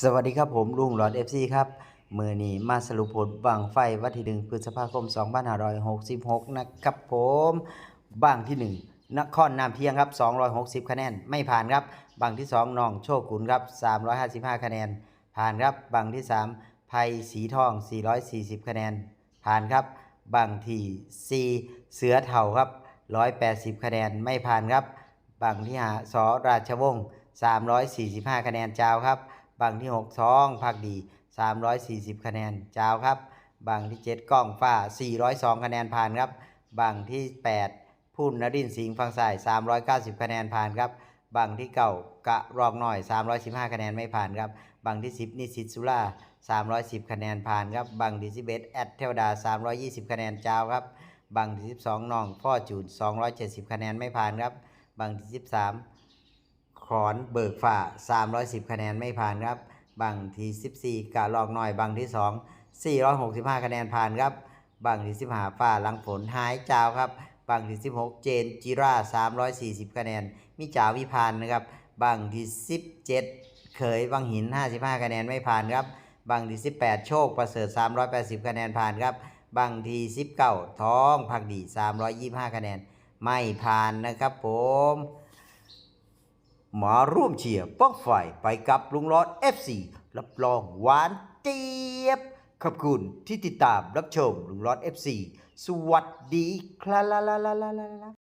สวัสดีครับผมลุงหลอดเอฟซีครับมือนี้มาสรุปผลบังไฟวันที่หนึ่งพฤษภาคม 2566 นะครับผมบางที่1นครนามเพียงครับ 260 คะแนนไม่ผ่านครับบางที่2น้องโชกุนครับ 355 คะแนน ผ่านครับบางที่3ไพสีทอง 440 คะแนน ผ่านครับบางที่4เสือเถ่าครับ 180 คะแนนไม่ผ่านครับบางที่หาสอราชวงศ์345 คะแนนเจ้าครับ บางที่6ท้องภาคดี 340 คะแนนเจ้าครับบางที่ 7กล้องฟ้า 402 คะแนนผ่านครับบางที่ 8 พุ่นนรินทร์สิงห์ฟังสาย 390 คะแนนผ่านครับบางที่เก่ากะรองหน่อย 315 คะแนนไม่ผ่านครับบางที่ 10 นิสิตสุรา310 คะแนนผ่านครับบางที่ 11 แอดเทวดา 320 คะแนนเจ้าครับบางที่ 12น้องพ่อจูน270 คะแนนไม่ผ่านครับบางที่ 13 ขอนเบิกฝ่า 310 คะแนนไม่ผ่านครับบางที่ 14 กะลอกหน่อยบางที่ 2 465 คะแนนผ่านครับบางที่ 15ฝ่าหลังฝนหายจาวครับบางที่ 16 เจนจิรา 340 คะแนนมีจาวิพานนะครับบางที่ 17 เขยบางหิน 55 คะแนนไม่ผ่านครับบางที่ 18 โชคประเสริฐ 380 คะแนนผ่านครับบางที่ 19 ท้องพักดี 325 คะแนน ไม่ผ่านนะครับผม มาร่วมเชียร์ป้องไฟไปกับลุงรอด FC รับรองหวานเจี๊ยบ ขอบคุณที่ติดตามรับชมลุงรอด FC สวัสดีครับ